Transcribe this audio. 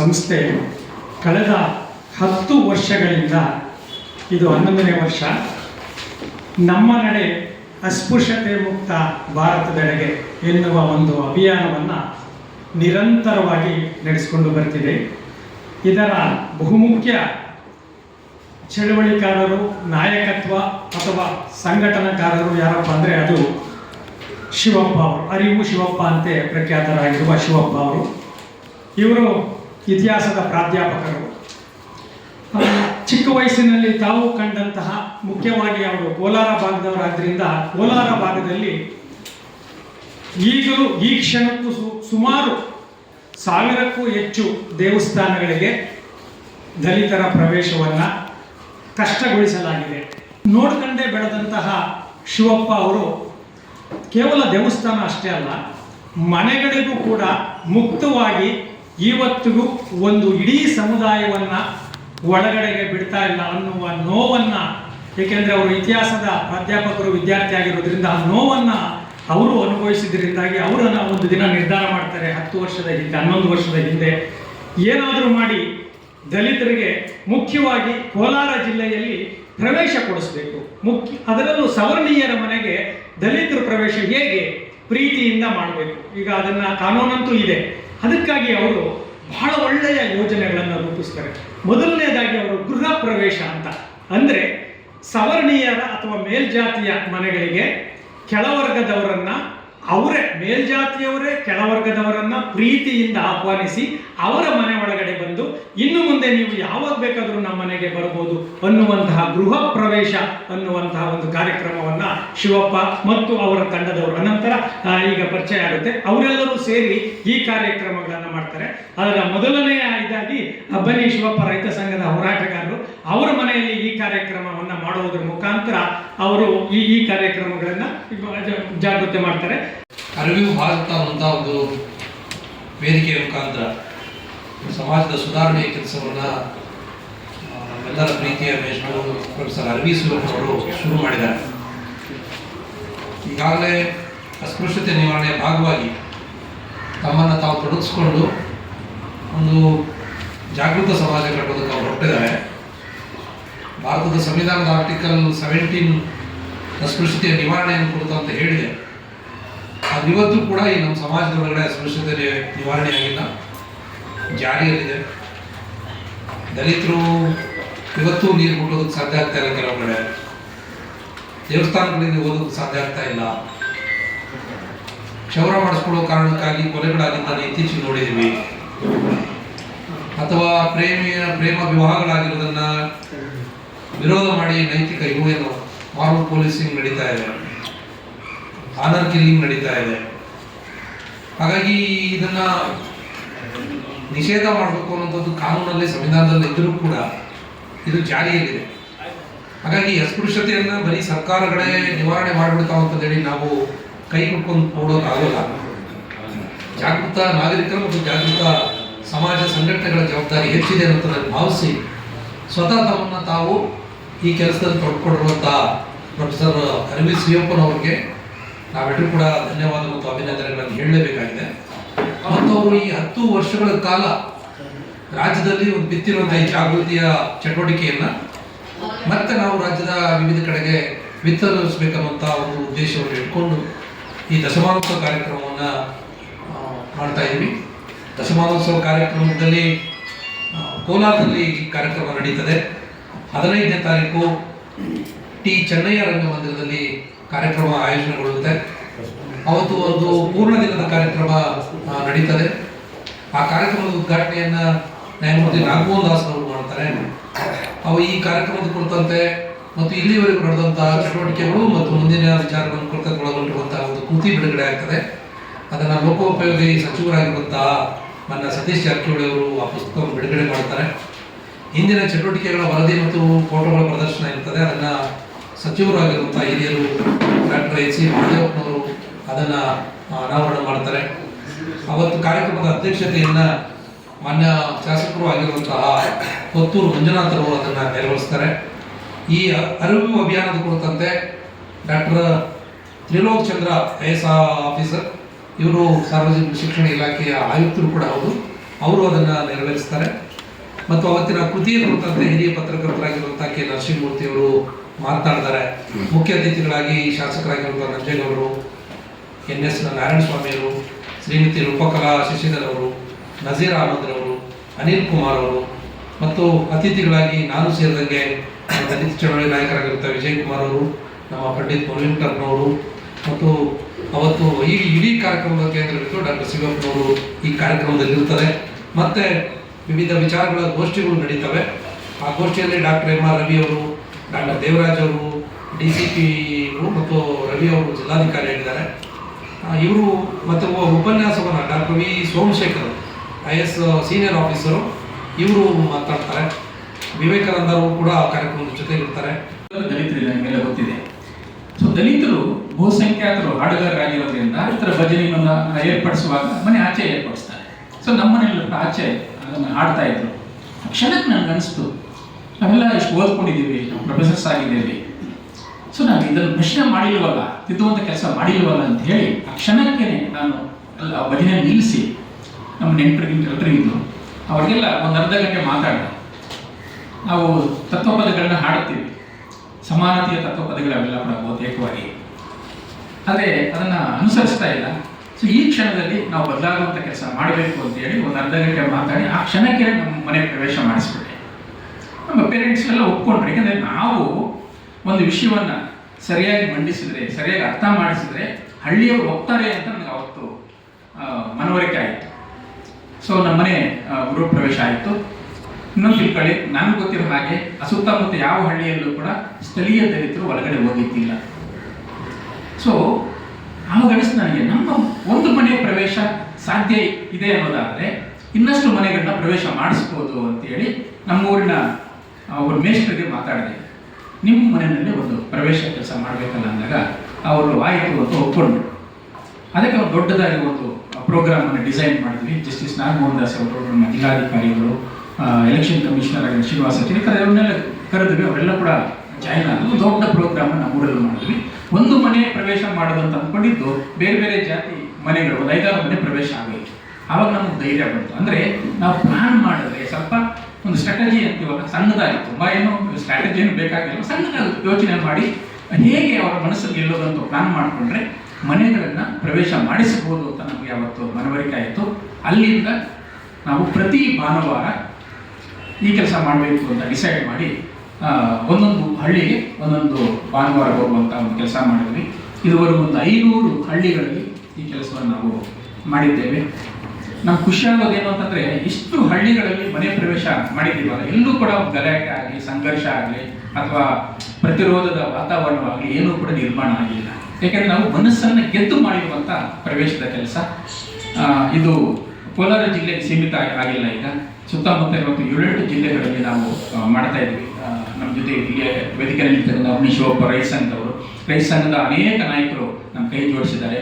ಸಂಸ್ಥೆ ಕಳೆದ ಹತ್ತು ವರ್ಷಗಳಿಂದ ಇದು ಹನ್ನೊಂದನೇ ವರ್ಷ. ನಮ್ಮ ನಡೆ ಅಸ್ಪೃಶ್ಯತೆ ಮುಕ್ತ ಭಾರತದೆಡೆಗೆ ಎನ್ನುವ ಒಂದು ಅಭಿಯಾನವನ್ನು ನಿರಂತರವಾಗಿ ನಡೆಸಿಕೊಂಡು ಬರ್ತಿದೆ. ಇದರ ಬಹುಮುಖ್ಯ ಚಳುವಳಿಕಾರರು, ನಾಯಕತ್ವ ಅಥವಾ ಸಂಘಟನಾಕಾರರು ಯಾರಪ್ಪ ಅಂದರೆ ಅದು ಶಿವಪ್ಪ ಅವರು, ಅರಿವು ಶಿವಪ್ಪ ಅಂತೆ ಪ್ರಖ್ಯಾತರಾಗಿರುವ ಶಿವಪ್ಪ ಅವರು. ಇವರು ಇತಿಹಾಸದ ಪ್ರಾಧ್ಯಾಪಕರು. ಚಿಕ್ಕ ವಯಸ್ಸಿನಲ್ಲಿ ತಾವು ಕಂಡಂತಹ ಮುಖ್ಯವಾಗಿ ಅವರು ಕೋಲಾರ ಭಾಗದವರಾದ್ದರಿಂದ ಕೋಲಾರ ಭಾಗದಲ್ಲಿ ಈಗಲೂ ಈ ಕ್ಷಣಕ್ಕೂ ಸುಮಾರು ಸಾವಿರಕ್ಕೂ ಹೆಚ್ಚು ದೇವಸ್ಥಾನಗಳಿಗೆ ದಲಿತರ ಪ್ರವೇಶವನ್ನು ಕಷ್ಟಗೊಳಿಸಲಾಗಿದೆ. ನೋಡ್ಕಂಡೇ ಬೆಳೆದಂತಹ ಶಿವಪ್ಪ ಅವರು ಕೇವಲ ದೇವಸ್ಥಾನ ಅಷ್ಟೇ ಅಲ್ಲ, ಮನೆಗಳಿಗೂ ಕೂಡ ಮುಕ್ತವಾಗಿ ಇವತ್ತಿಗೂ ಒಂದು ಇಡೀ ಸಮುದಾಯವನ್ನು ಒಳಗಡೆಗೆ ಬಿಡ್ತಾ ಇಲ್ಲ ಅನ್ನುವ ನೋವನ್ನು, ಏಕೆಂದರೆ ಅವರು ಇತಿಹಾಸದ ಪ್ರಾಧ್ಯಾಪಕರು, ವಿದ್ಯಾರ್ಥಿ ಆಗಿರೋದ್ರಿಂದ ಆ ನೋವನ್ನು ಅವರು ಅನುಭವಿಸಿದ್ರಿಂದಾಗಿ ಅವರನ್ನು ಒಂದು ದಿನ ನಿರ್ಧಾರ ಮಾಡ್ತಾರೆ ಹತ್ತು ವರ್ಷದ ಹಿಂದೆ, ಹನ್ನೊಂದು ವರ್ಷದ ಹಿಂದೆ. ಏನಾದರೂ ಮಾಡಿ ದಲಿತರಿಗೆ ಮುಖ್ಯವಾಗಿ ಕೋಲಾರ ಜಿಲ್ಲೆಯಲ್ಲಿ ಪ್ರವೇಶ ಕೊಡಿಸ್ಬೇಕು. ಮುಖ್ಯ, ಅದರಲ್ಲೂ ಸವರ್ಣೀಯರ ಮನೆಗೆ ದಲಿತರ ಪ್ರವೇಶ ಹೇಗೆ ಪ್ರೀತಿಯಿಂದ ಮಾಡಬೇಕು. ಈಗ ಅದನ್ನ ಕಾನೂನಂತೂ ಇದೆ. ಅದಕ್ಕಾಗಿ ಅವರು ಬಹಳ ಒಳ್ಳೆಯ ಯೋಜನೆಗಳನ್ನು ರೂಪಿಸ್ತಾರೆ. ಮೊದಲನೇದಾಗಿ ಅವರು ಗೃಹ ಪ್ರವೇಶ ಅಂತ. ಅಂದರೆ ಸವರ್ಣೀಯರ ಅಥವಾ ಮೇಲ್ಜಾತಿಯ ಮನೆಗಳಿಗೆ ಕೆಳವರ್ಗದವರನ್ನ ಅವರೇ, ಮೇಲ್ಜಾತಿಯವರೇ ಕೆಳವರ್ಗದವರನ್ನ ಪ್ರೀತಿಯಿಂದ ಆಹ್ವಾನಿಸಿ ಅವರ ಮನೆ ಒಳಗಡೆ ಬಂದು ಇನ್ನು ಮುಂದೆ ನೀವು ಯಾವಾಗ ಬೇಕಾದರೂ ನಮ್ಮ ಮನೆಗೆ ಬರ್ಬೋದು ಅನ್ನುವಂತಹ ಗೃಹ ಪ್ರವೇಶ ಅನ್ನುವಂತಹ ಒಂದು ಕಾರ್ಯಕ್ರಮವನ್ನ ಶಿವಪ್ಪ ಮತ್ತು ಅವರ ತಂಡದವರು ಈಗ ಪರಿಚಯ ಆಗುತ್ತೆ. ಅವರೆಲ್ಲರೂ ಸೇರಿ ಈ ಕಾರ್ಯಕ್ರಮಗಳನ್ನು ಮಾಡ್ತಾರೆ. ಅದರ ಮೊದಲನೆಯ ಇದಾಗಿ ಅಬ್ಬನಿ ಶಿವಪ್ಪ ರೈತ ಸಂಘದ ಹೋರಾಟಗಾರರು ಅವರ ಮನೆಯಲ್ಲಿ ಈ ಕಾರ್ಯಕ್ರಮವನ್ನು ಮಾಡುವುದರ ಮುಖಾಂತರ ಅವರು ಈ ಈ ಕಾರ್ಯಕ್ರಮಗಳನ್ನು ಜಾಗೃತಿ ಮಾಡ್ತಾರೆ. ಅರಿವು ಭಾರತ ಅಂತ ಒಂದು ವೇದಿಕೆಯ ಮುಖಾಂತರ ಸಮಾಜದ ಸುಧಾರಣೆಯ ಕೆಲಸವನ್ನ ಎಲ್ಲರ ಪ್ರೀತಿಯ ಮೇಷ್ಟ್ರು ಪ್ರೊಫೆಸರ್ ಅರವಿ ಅವರು ಶುರು ಮಾಡಿದ್ದಾರೆ. ಈಗಾಗಲೇ ಅಸ್ಪೃಶ್ಯತೆ ನಿವಾರಣೆಯ ಭಾಗವಾಗಿ ತಮ್ಮನ್ನು ತಾವು ತೊಡಗಿಸ್ಕೊಂಡು ಒಂದು ಜಾಗೃತ ಸಮಾಜ ಕಟ್ಟೋದಕ್ಕೆ ಅವರು ಹೊರಟಿದ್ದಾರೆ. ಭಾರತದ ಸಂವಿಧಾನದ ಆರ್ಟಿಕಲ್ ಸೆವೆಂಟೀನ್ ಅಸ್ಪೃಶ್ಯತೆಯ ನಿವಾರಣೆಯನ್ನು ಕುರಿತು ಅಂತ ಹೇಳಿದೆ. ಅದು ಇವತ್ತು ಕೂಡ ಈ ನಮ್ಮ ಸಮಾಜದ ಒಳಗಡೆ ಅಸ್ಪೃಶ್ಯತೆ ನಿವಾರಣೆ ಆಗಿಲ್ಲ. ಜಾರಿಯಲ್ಲಿದೆ. ದಲಿತರು ಇವತ್ತು ನೀರು ಮುಟ್ಟೋದಕ್ಕೆ ಸಾಧ್ಯ ಆಗ್ತಾ ಇಲ್ಲ ಕೆಲವು ಕಡೆ. ದೇವಸ್ಥಾನಗಳಿಗೆ ಹೋಗೋದಕ್ಕೆ ಸಾಧ್ಯ ಆಗ್ತಾ ಇಲ್ಲ. ಕ್ಷೌರ ಮಾಡಿಸ್ಕೊಳ್ಳೋ ಕಾರಣಕ್ಕಾಗಿ ಕೊಲೆಗಳಾಗಿದ್ದನ್ನು ಇತ್ತೀಚೆಗೆ ನೋಡಿದ್ವಿ ಅಥವಾ ಪ್ರೇಮಿಯ ಪ್ರೇಮ ವಿವಾಹಗಳಾಗಿರೋದನ್ನ ವಿರೋಧ ಮಾಡಿ ನೈತಿಕ ಇವು ಏನು ಪೊಲೀಸಿಂಗ್ ನಡೀತಾ ಇದೆ. ಆನರ್ ಕಿಲ್ಲಿಂಗ್ ನಡೀತಾ ಇದೆ. ಹಾಗಾಗಿ ಇದನ್ನ ನಿಷೇಧ ಮಾಡಬೇಕು ಅನ್ನೋಂಥದ್ದು ಕಾನೂನಲ್ಲಿ ಸಂವಿಧಾನದಲ್ಲಿ ಇದ್ದರೂ ಕೂಡ ಇದು ಜಾರಿಯಲ್ಲಿದೆ. ಹಾಗಾಗಿ ಅಸ್ಪೃಶ್ಯತೆಯನ್ನು ಬರೀ ಸರ್ಕಾರಗಳೇ ನಿವಾರಣೆ ಮಾಡಿಬಿಡ್ತಾವಂತ ಹೇಳಿ ನಾವು ಕೈ ಕುಟ್ಕೊಂಡು ನೋಡೋಕ್ಕಾಗಲ್ಲ ಜಾಗೃತ ನಾಗರಿಕರು ಮತ್ತು ಜಾಗೃತ ಸಮಾಜ ಸಂಘಟನೆಗಳ ಜವಾಬ್ದಾರಿ ಹೆಚ್ಚಿದೆ ಅಂತ ನಾನು ಭಾವಿಸಿ ಸ್ವತಃ ತಮ್ಮನ್ನು ತಾವು ಈ ಕೆಲಸದಲ್ಲಿ ತೊಡ್ಕೊಂಡಿರುವಂಥ ಪ್ರೊಫೆಸರ್ ಅರವಿ ಸಿಯಪ್ಪನವ್ರಿಗೆ ನಾವೆಲ್ಲರೂ ಕೂಡ ಧನ್ಯವಾದ ಮತ್ತು ಅಭಿನಂದನೆಗಳನ್ನು ಹೇಳಲೇಬೇಕಾಗಿದೆ. ಮತ್ತು ಅವರು ಈ ಹತ್ತು ವರ್ಷಗಳ ಕಾಲ ರಾಜ್ಯದಲ್ಲಿ ಒಂದು ಬಿತ್ತಿರುವಂಥ ಈ ಜಾಗೃತಿಯ ಚಟುವಟಿಕೆಯನ್ನ ಮತ್ತೆ ನಾವು ರಾಜ್ಯದ ವಿವಿಧ ಕಡೆಗೆ ವಿತರಿಸಬೇಕನ್ನುವಂಥ ಒಂದು ಉದ್ದೇಶವನ್ನು ಇಟ್ಕೊಂಡು ಈ ದಶಮಾನೋತ್ಸವ ಕಾರ್ಯಕ್ರಮವನ್ನು ಮಾಡ್ತಾ ಇದ್ದೀವಿ. ದಶಮಾನೋತ್ಸವ ಕಾರ್ಯಕ್ರಮದಲ್ಲಿ ಕೋಲಾರದಲ್ಲಿ ಕಾರ್ಯಕ್ರಮ ನಡೀತದೆ. ಹದಿನೈದನೇ ತಾರೀಕು ಟಿ ಚೆನ್ನಯ್ಯ ರಂಗಮಂದಿರದಲ್ಲಿ ಕಾರ್ಯಕ್ರಮ ಆಯೋಜನೆಗೊಳ್ಳುತ್ತೆ. ಅವತ್ತು ಒಂದು ಪೂರ್ಣ ದಿನದ ಕಾರ್ಯಕ್ರಮ ನಡೀತದೆ. ಆ ಕಾರ್ಯಕ್ರಮದ ಉದ್ಘಾಟನೆಯನ್ನು ನ್ಯಾಯಮೂರ್ತಿ ನಾಗಮೋಹನ್ ದಾಸ್ ಅವರು ಮಾಡ್ತಾರೆ. ಅವು ಈ ಕಾರ್ಯಕ್ರಮದ ಕುರಿತಂತೆ ಮತ್ತು ಇಲ್ಲಿವರೆಗೂ ನಡೆದಂತಹ ಚಟುವಟಿಕೆಗಳು ಮತ್ತು ಮುಂದಿನ ವಿಚಾರಗಳನ್ನು ಕುರಿತು ಒಳಗೊಂಡಿರುವಂತಹ ಒಂದು ಕೃತಿ ಬಿಡುಗಡೆ ಆಗ್ತದೆ. ಅದನ್ನು ಲೋಕೋಪಯೋಗಿ ಸಚಿವರಾಗಿರುವಂತಹ ನನ್ನ ಸತೀಶ್ ಜಾರಕಿಹೊಳಿ ಅವರು ಆ ಪುಸ್ತಕವನ್ನು ಬಿಡುಗಡೆ ಮಾಡ್ತಾರೆ ಹಿಂದಿನ ಚಟುವಟಿಕೆಗಳ ವರದಿ ಮತ್ತು ಫೋಟೋಗಳ ಪ್ರದರ್ಶನ ಇರ್ತದೆ. ಅದನ್ನು ಸಚಿವರಾಗಿರುವಂತಹ ಹಿರಿಯರು ಡಾಕ್ಟರ್ ಎಚ್ ಸಿ ಮಹದೇವಪ್ಪನವರು ಅದನ್ನು ಅನಾವರಣ ಮಾಡ್ತಾರೆ. ಅವತ್ತು ಕಾರ್ಯಕ್ರಮದ ಅಧ್ಯಕ್ಷತೆಯನ್ನು ಮಾನ್ಯ ಶಾಸಕರು ಆಗಿರುವಂತಹ ಕೊತ್ತೂರು ಮಂಜುನಾಥರವರು ಅದನ್ನು ನೆರವೇರಿಸ್ತಾರೆ. ಈ ಅರಿವು ಅಭಿಯಾನದ ಕುರಿತಂತೆ doctor Trilok Chandra I S officer ಇವರು ಸಾರ್ವಜನಿಕ ಶಿಕ್ಷಣ ಇಲಾಖೆಯ ಆಯುಕ್ತರು ಕೂಡ ಹೌದು. ಅವರು ಅದನ್ನು ನೆರವೇರಿಸ್ತಾರೆ. ಮತ್ತು ಅವತ್ತಿನ ಕೃತಿಯ ಕುರಿತಂತೆ ಹಿರಿಯ ಪತ್ರಕರ್ತರಾಗಿರುವಂಥ ಕೆ ನರಸಿಂಹಮೂರ್ತಿ ಅವರು ಮಾತನಾಡ್ತಾರೆ. ಮುಖ್ಯ ಅತಿಥಿಗಳಾಗಿ ಶಾಸಕರಾಗಿರುವಂಥ ನಂಜೇಗೌಡರು ಎನ್ ಎಸ್ ನಾರಾಯಣ ಸ್ವಾಮಿಯವರು ಶ್ರೀಮತಿ ರೂಪಕಲಾ ಶಶಿಧರ್ ಅವರು ನಜೀರ್ ಅಹಮದ್ರವರು ಅನಿಲ್ ಕುಮಾರ್ ಅವರು ಮತ್ತು ಅತಿಥಿಗಳಾಗಿ ನಾನು ಸೇರಿದಂಗೆ ದಲಿತ ಚಳವಳಿ ನಾಯಕರಾಗಿರುತ್ತ ವಿಜಯ್ ಕುಮಾರ್ ಅವರು, ನಮ್ಮ ಪಂಡಿತ್ ಮೊಲಿಂಕರ್ನವರು ಮತ್ತು ಅವತ್ತು ಈ ಇಡೀ ಕಾರ್ಯಕ್ರಮದ ಕೇಂದ್ರವಿತ್ತು ಡಾಕ್ಟರ್ ಶಿವಪ್ಪನವರು ಈ ಕಾರ್ಯಕ್ರಮದಲ್ಲಿ ಇರ್ತಾರೆ ಮತ್ತೆ ವಿವಿಧ ವಿಚಾರಗಳ ಗೋಷ್ಠಿಗಳು ನಡೀತವೆ. ಆ ಗೋಷ್ಠಿಯಲ್ಲಿ ಡಾಕ್ಟರ್ ಎಂ ಆರ್ ರವಿ ಅವರು, ಡಾಕ್ಟರ್ ದೇವರಾಜ್ ಅವರು, ಡಿ ಸಿ ಪಿ ಮತ್ತು ರವಿ ಅವರು ಜಿಲ್ಲಾಧಿಕಾರಿ ಆಗಿದ್ದಾರೆ. ಇವರು ಮತ್ತು ಉಪನ್ಯಾಸವನ್ನು doctor V Somashekhar, I S senior officer, ಇವರು ಮಾತಾಡ್ತಾರೆ. ವಿವೇಕಾನಂದ ಅವರು ಕೂಡ ಆ ಕಾರ್ಯಕ್ರಮದ ಜೊತೆ ಇರ್ತಾರೆ ದಲಿತರಿಗೆ ನಮಗೆಲ್ಲ ಗೊತ್ತಿದೆ. ಸೊ ದಲಿತರು ಬಹುಸಂಖ್ಯಾತರು ಹಾಡುಗಾರರಾಗಿರೋದ್ರಿಂದ ಇತರ ಭಜನೆಯನ್ನು ಏರ್ಪಡಿಸುವಾಗ ಮನೆ ಆಚೆ ಏರ್ಪಡಿಸ್ತಾರೆ. ಸೊ ನಮ್ಮ ಮನೆಯಲ್ಲಿ ಕೂಡ ಆಚೆ ಅದನ್ನು ಹಾಡ್ತಾ ಇದ್ರು. ಕ್ಷಣಕ್ಕೆ ನನಗೆ ಅನಿಸ್ತು, ನಾವೆಲ್ಲ ಇಷ್ಟು ಓದ್ಕೊಂಡಿದ್ದೀವಿ, ನಾವು ಪ್ರೊಫೆಸರ್ಸ್ ಆಗಿದ್ದೇವೆ. ಸೊ ನಾನು ಇದನ್ನು ಪ್ರಶ್ನೆ ಮಾಡಿಲ್ವಲ್ಲ ತಿದ್ದುವಂಥ ಕೆಲಸ ಮಾಡಿಲ್ವಲ್ಲ ಅಂತ ಹೇಳಿ ಆ ಕ್ಷಣಕ್ಕೆ ನಾನು ಅಲ್ಲಿ ಆ ಭಜನೆ ನಿಲ್ಲಿಸಿ ನಮ್ಮ ನೆಂಟರಿಗಿಂತ ಎಲ್ಲರಿಗಿದ್ದು ಅವ್ರಿಗೆಲ್ಲ ಒಂದು ಅರ್ಧ ಗಂಟೆ ಮಾತಾಡಿದೆ. ನಾವು ತತ್ವಪದಗಳನ್ನ ಹಾಡುತ್ತೀವಿ. ಸಮಾನತೆಯ ತತ್ವಪದಗಳವೆಲ್ಲ ಕೂಡ ಬಹುತೇಕವಾಗಿ. ಆದರೆ ಅದನ್ನು ಅನುಸರಿಸ್ತಾ ಇಲ್ಲ. ಸೊ ಈ ಕ್ಷಣದಲ್ಲಿ ನಾವು ಬದಲಾಗುವಂಥ ಕೆಲಸ ಮಾಡಬೇಕು ಅಂತ ಹೇಳಿ ಒಂದು ಅರ್ಧ ಗಂಟೆ ಮಾತಾಡಿ ಆ ಕ್ಷಣಕ್ಕೆ ನಮ್ಮ ಮನೆ ಪ್ರವೇಶ ಮಾಡಿಸ್ಬಿಟ್ಟೆ. ನಮ್ಮ ಪೇರೆಂಟ್ಸ್ ಎಲ್ಲ ಒಪ್ಕೊಂಡ್ರು. ಯಾಕಂದರೆ ನಾವು ಒಂದು ವಿಷಯವನ್ನು ಸರಿಯಾಗಿ ಮಂಡಿಸಿದ್ರೆ, ಸರಿಯಾಗಿ ಅರ್ಥ ಮಾಡಿಸಿದ್ರೆ ಹಳ್ಳಿಯವರು ಹೋಗ್ತಾರೆ ಅಂತ ನನಗೆ ಅವತ್ತು ಮನವರಿಕೆ ಆಯಿತು. ಸೊ ನಮ್ಮ ಮನೆ ಗೃಹ ಪ್ರವೇಶ ಆಯಿತು. ಇನ್ನೊಂದು ತಿಳ್ಕೊಳ್ಳಿ ನನಗೆ ಗೊತ್ತಿರೋ ಹಾಗೆ ಸುತ್ತಮುತ್ತ ಯಾವ ಹಳ್ಳಿಯಲ್ಲೂ ಕೂಡ ಸ್ಥಳೀಯ ದಲಿತರು ಒಳಗಡೆ ಹೋಗಿದ್ದಿಲ್ಲ ಸೊ ಆವಾಗ ಅನಿಸ್ತು ನನಗೆ, ನಮ್ಮ ಒಂದು ಮನೆಯ ಪ್ರವೇಶ ಸಾಧ್ಯ ಇದೆ ಅನ್ನೋದಾದರೆ ಇನ್ನಷ್ಟು ಮನೆಗಳನ್ನ ಪ್ರವೇಶ ಮಾಡಿಸ್ಬೋದು ಅಂತೇಳಿ ನಮ್ಮೂರಿನ ಅವ್ರ ಮೇಷ್ಟ್ರಿಗೆ ಮಾತಾಡಿದೆ. ನಿಮ್ಮ ಮನೆಯಲ್ಲಿ ಒಂದು ಪ್ರವೇಶ ಕೆಲಸ ಮಾಡಬೇಕಲ್ಲ ಅಂದಾಗ ಅವರು ಆಯಿತು ಅಂತ ಒಪ್ಕೊಂಡ್ರು. ಅದಕ್ಕೆ ಒಂದು ದೊಡ್ಡದಾಗಿ ಒಂದು ಪ್ರೋಗ್ರಾಮನ್ನು ಡಿಸೈನ್ ಮಾಡಿದ್ವಿ. ಜಸ್ಟಿಸ್ ನಾಗಮೋಹನ್ ದಾಸ್ ಅವರು ನಮ್ಮ ಜಿಲ್ಲಾಧಿಕಾರಿಗಳು ಎಲೆಕ್ಷನ್ ಕಮಿಷನರ್ ಆಗಿ ಶ್ರೀನಿವಾಸ ಚಿರಿಕರ್ ಅವ್ರನ್ನೆಲ್ಲ ಕರೆದ್ವಿ ಅವರೆಲ್ಲ ಕೂಡ ಜಾಯಿನ್ ಆದ್ರು ದೊಡ್ಡ ಪ್ರೋಗ್ರಾಮ್ ನಮ್ಮ ಊರಲ್ಲಿ ಮಾಡಿದ್ವಿ. ಒಂದು ಮನೆ ಪ್ರವೇಶ ಮಾಡೋದಂತ ಅಂದ್ಕೊಂಡಿದ್ದು ಬೇರೆ ಬೇರೆ ಜಾತಿ ಮನೆಗಳು, ಒಂದು ಐದಾರು ಮನೆ ಪ್ರವೇಶ ಆಗೋಯ್ತು. ಆವಾಗ ನಮಗೆ ಧೈರ್ಯ ಬಂತು. ಅಂದ್ರೆ ನಾವು ಪ್ಲಾನ್ ಮಾಡಿದ್ರೆ ಸ್ವಲ್ಪ ಒಂದು ಸ್ಟ್ರಾಟಜಿ ಅಂತೀವಲ್ಲ ಸಣ್ಣದಾಗಿ ತುಂಬಾ ಏನು ಸ್ಟ್ರಾಟಜಿ ಏನು ಬೇಕಾಗಿಲ್ಲ. ಸಣ್ಣದಾಗಿ ಯೋಚನೆ ಮಾಡಿ ಹೇಗೆ ಅವರ ಮನಸ್ಸಲ್ಲಿ ಗೆಲ್ಲೋದಂತ ಪ್ಲಾನ್ ಮಾಡಿಕೊಂಡ್ರೆ ಮನೆಗಳನ್ನ ಪ್ರವೇಶ ಮಾಡಿಸಬಹುದು ಅಂತ ನಮಗೆ ಅವತ್ತು ಮನವರಿಕೆ ಆಯಿತು. ಅಲ್ಲಿಂದ ನಾವು ಪ್ರತಿ ಭಾನುವಾರ ಈ ಕೆಲಸ ಮಾಡಬೇಕು ಅಂತ ಡಿಸೈಡ್ ಮಾಡಿ ಒಂದೊಂದು ಹಳ್ಳಿಗೆ ಒಂದೊಂದು ಭಾನುವಾರ ಹೋಗುವಂಥ ಒಂದು ಕೆಲಸ ಮಾಡಿದ್ವಿ. ಇದುವರೆಗೂ ಒಂದು ಐನೂರು ಹಳ್ಳಿಗಳಲ್ಲಿ ಈ ಕೆಲಸವನ್ನು ನಾವು ಮಾಡಿದ್ದೇವೆ. ನಮ್ಗೆ ಖುಷಿಯಾಗೋದು ಏನು ಅಂತಂದ್ರೆ, ಇಷ್ಟು ಹಳ್ಳಿಗಳಲ್ಲಿ ಮನೆ ಪ್ರವೇಶ ಮಾಡಿದ್ದೀವಲ್ಲ, ಎಲ್ಲೂ ಕೂಡ ಗಲಾಟೆ ಆಗಲಿ, ಸಂಘರ್ಷ ಆಗಲಿ, ಅಥವಾ ಪ್ರತಿರೋಧದ ವಾತಾವರಣವಾಗಲಿ ಏನೂ ಕೂಡ ನಿರ್ಮಾಣ ಆಗಿಲ್ಲ. ಯಾಕೆಂದರೆ ನಾವು ಮನಸ್ಸನ್ನು ಗೆದ್ದು ಮಾಡಿರುವಂಥ ಪ್ರವೇಶದ ಕೆಲಸ. ಇದು ಕೋಲಾರ ಜಿಲ್ಲೆಗೆ ಸೀಮಿತ ಆಗಿಲ್ಲ ಈಗ. ಸುತ್ತಮುತ್ತ ಇವತ್ತು ಏಳೆಂಟು ಜಿಲ್ಲೆಗಳಲ್ಲಿ ನಾವು ಮಾಡ್ತಾ ಇದ್ವಿ ನಮ್ಮ ಜೊತೆ ಇಲ್ಲಿ ವೇದಿಕೆಯಲ್ಲಿ ನಿಂತಿರುವ ಅಗ್ನಿ ಶಿವಪ್ಪ ರೈತ ಸಂಘದವರು ರೈತ ಸಂಘದ ಅನೇಕ ನಾಯಕರು ನಮ್ಮ ಕೈ ಜೋಡಿಸಿದ್ದಾರೆ.